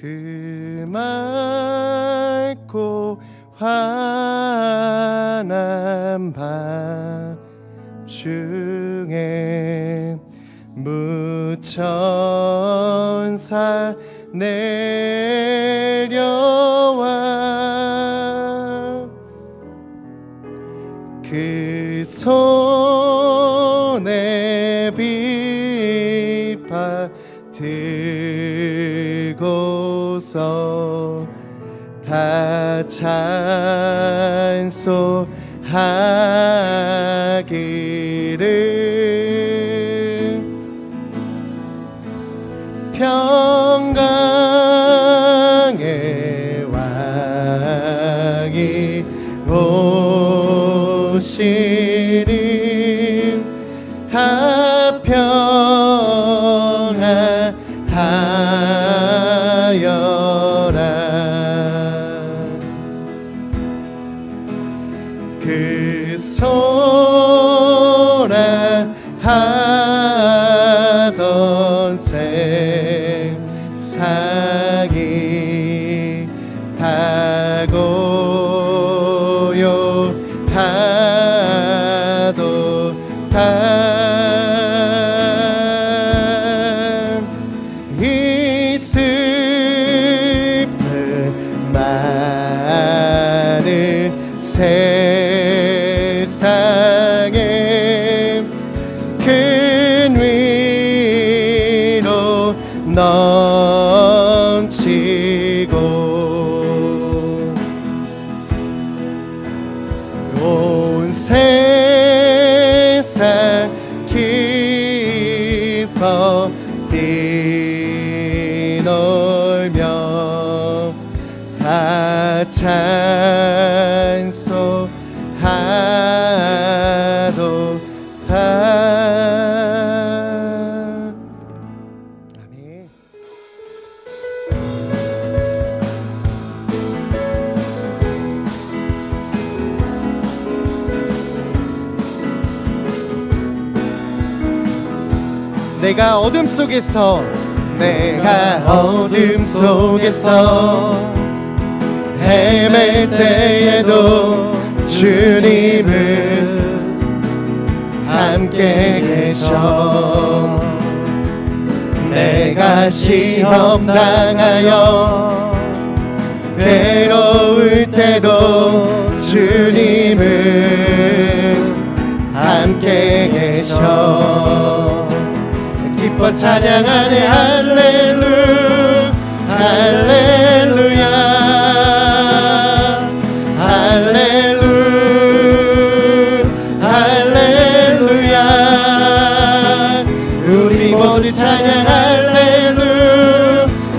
그 맑고 환한 밤 중에 무천사 내려와 그 손에 빛바 들 고서 다 찬송하기를 평강의 왕이 오시 기뻐 뛰놀며 다 찬송 내가 어둠 속에서 내가 어둠 속에서 헤맬 때에도 주님은 함께 계셔. 내가 시험 당하여 괴로울 때도 주님은 함께 계셔 기뻐 찬양하네. 할렐루 할렐루야. 할렐루 할렐루야. 우리 모두 찬양 할렐루.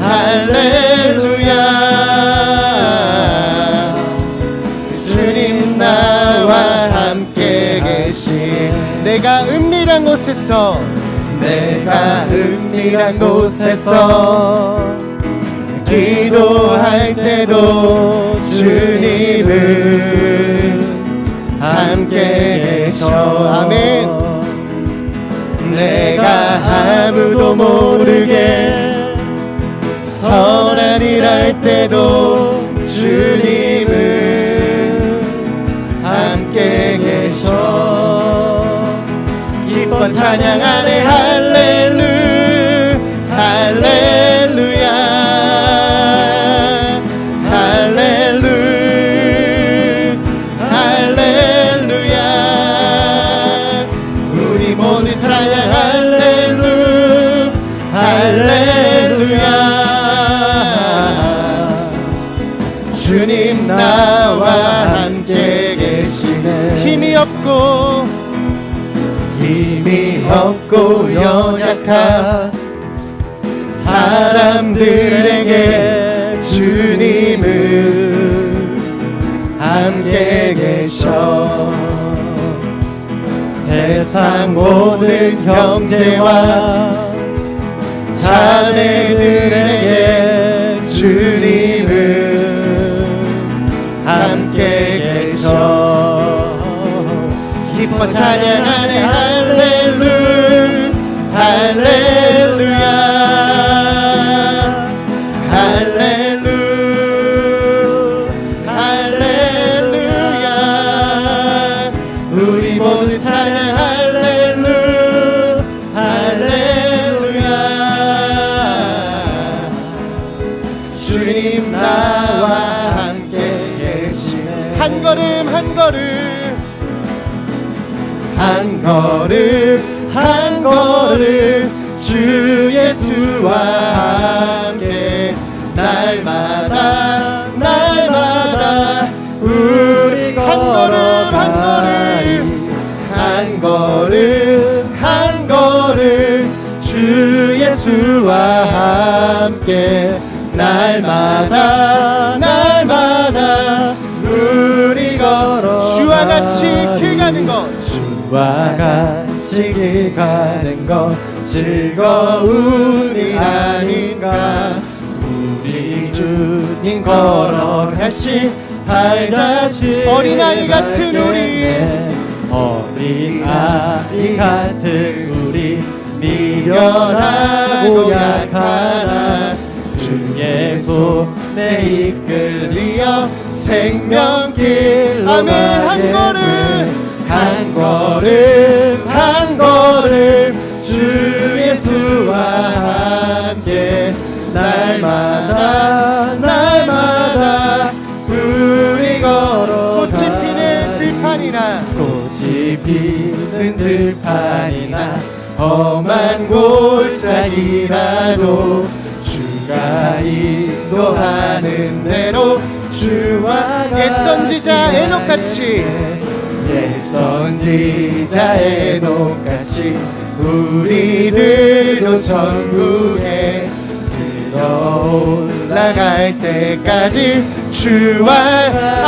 할렐루야. 주님 나와 함께 계시 내가 은밀한 곳에서 은밀한 곳에서 기도할 때도 주님은 함께 계셔. 아멘. 내가 아무도 모르게 선한 일할 때도 주님 기뻐 찬양하네 할렐루 할렐루야. 할렐루 할렐루야. 우리 모두 찬양 할렐루 할렐루야. 주님 나와 함께 계시네. 힘이 없고 힘이 없고 연약한 사람들에게 주님은 함께 계셔. 세상 모든 형제와 자매들에게 주님은 함께 계셔. 기뻐 찬양하네 주 예수와 함께 날마다 날마다 우리 한 걸음 한 걸음. 한 걸음 한 걸음 주 예수와 함께 날마다 날마다 우리 걸어 주와 같이 길 가는 것. 주와 같이 길 가는 것 즐거운 일 아닌가. 우리 주님 걸어가신 발자취 어린아이 같은 우리. 어린아이 같은 우리 미련하고 약하나. 주의 손에 이끌리어 생명길로 아멘 한 걸음. 한 걸음 주 예수와 함께 날마다 날마다 우리 걸어 꽃이 피는 들판이나. 꽃이 피는 들판이나 험한 골짜기라도 주가 인도하는 대로 주와 옛 선지자 에녹같이. 옛 선지자 에녹같이 우리들도 천국에 들어 올라갈 때까지 주와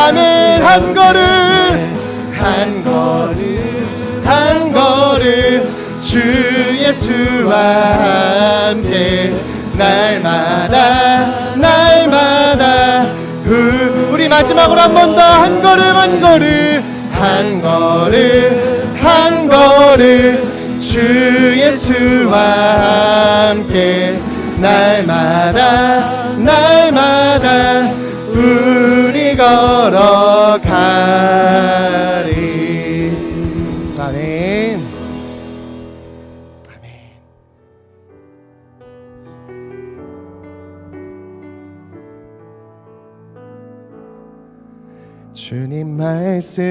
아멘 한 걸음 한 걸음 한 걸음. 주 예수와 함께 날마다 날마다. 그 우리 마지막으로 한 번 더 한 걸음 한 걸음 한 걸음 한 걸음 주 예수와 함께 날마다 날마다 우리 걸어가리. 아멘. 아멘. 주님 말씀하시며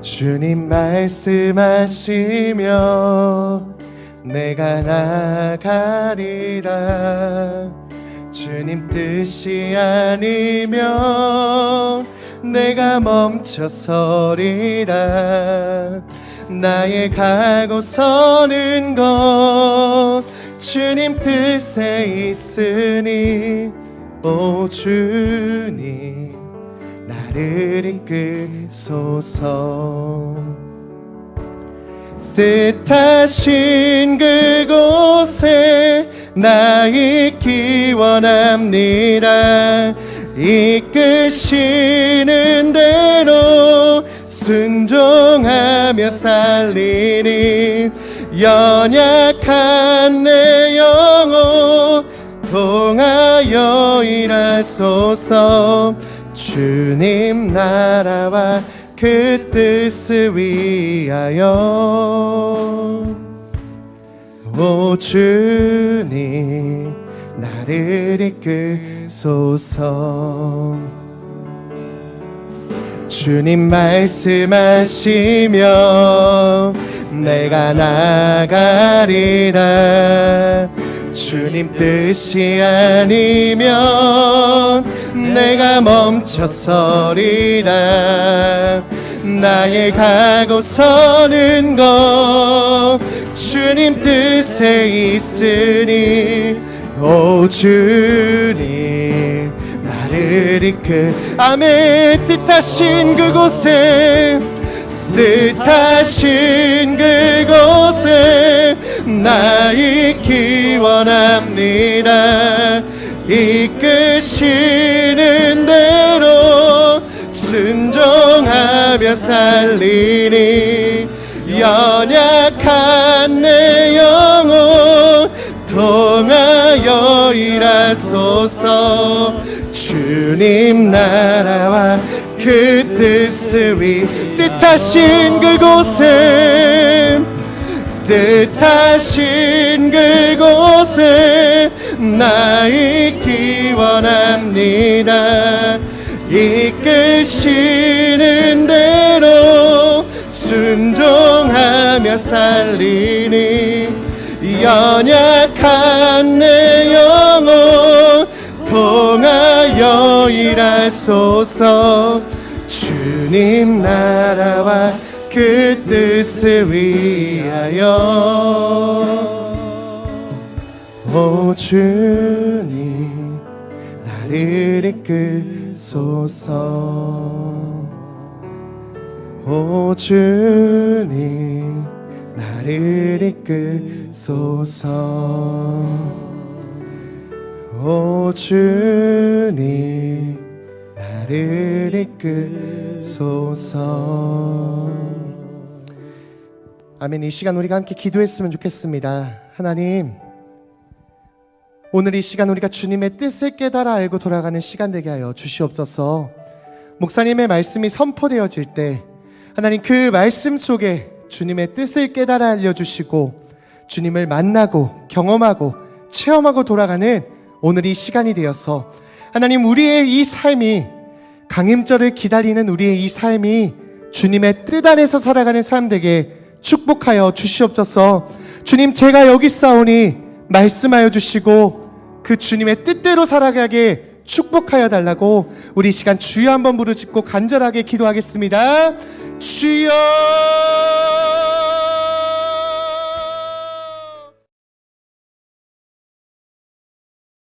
주님 말씀하시며 내가 나가리라. 주님 뜻이 아니면 내가 멈춰서리라. 나의 가고 서는 것 주님 뜻에 있으니 오 주님 나를 이끌소서. 뜻하신 그곳에 나 있기 원합니다. 이끄시는 대로 순종하며 살리니 연약한 내 영혼 통하여 일하소서 주님 나라와 그 뜻을 위하여. 오 주님 나를 이끌소서. 주님 말씀하시며 내가 나가리라. 주님 뜻이 아니면 내가 멈춰서리라. 나의 가고 서는 것 주님 뜻에 있으니 오 주님 나를 이끌 아멘 뜻하신 그곳에 뜻하신 그곳에 나 있기 원합니다. 이끄시 순종하며 살리니 연약한 내 영혼 통하여 일하소서. 주님 나라와 그 뜻을 위 뜻하신 그곳에 뜻하신 그곳에 나 있기 원합니다. 이끄시 순종하며 살리니 연약한 내 영혼 통하여 일하소서. 주님 나라와 그 뜻을 위하여. 오 주님 나를 이끄소서. 오 주님 나를 이끄소서. 오 주님 나를 이끄소서. 아멘. 이 시간 우리가 함께 기도했으면 좋겠습니다. 하나님 오늘 이 시간 우리가 주님의 뜻을 깨달아 알고 돌아가는 시간 되게 하여 주시옵소서. 목사님의 말씀이 선포되어질 때 하나님 그 말씀 속에 주님의 뜻을 깨달아 알려주시고 주님을 만나고 경험하고 체험하고 돌아가는 오늘 이 시간이 되어서 하나님 우리의 이 삶이 강림절을 기다리는 우리의 이 삶이 주님의 뜻 안에서 살아가는 삶 되게 축복하여 주시옵소서. 주님 제가 여기 싸우니 말씀하여 주시고 그 주님의 뜻대로 살아가게 축복하여 달라고 우리 이 시간 주여 한번 부르짖고 간절하게 기도하겠습니다. 주여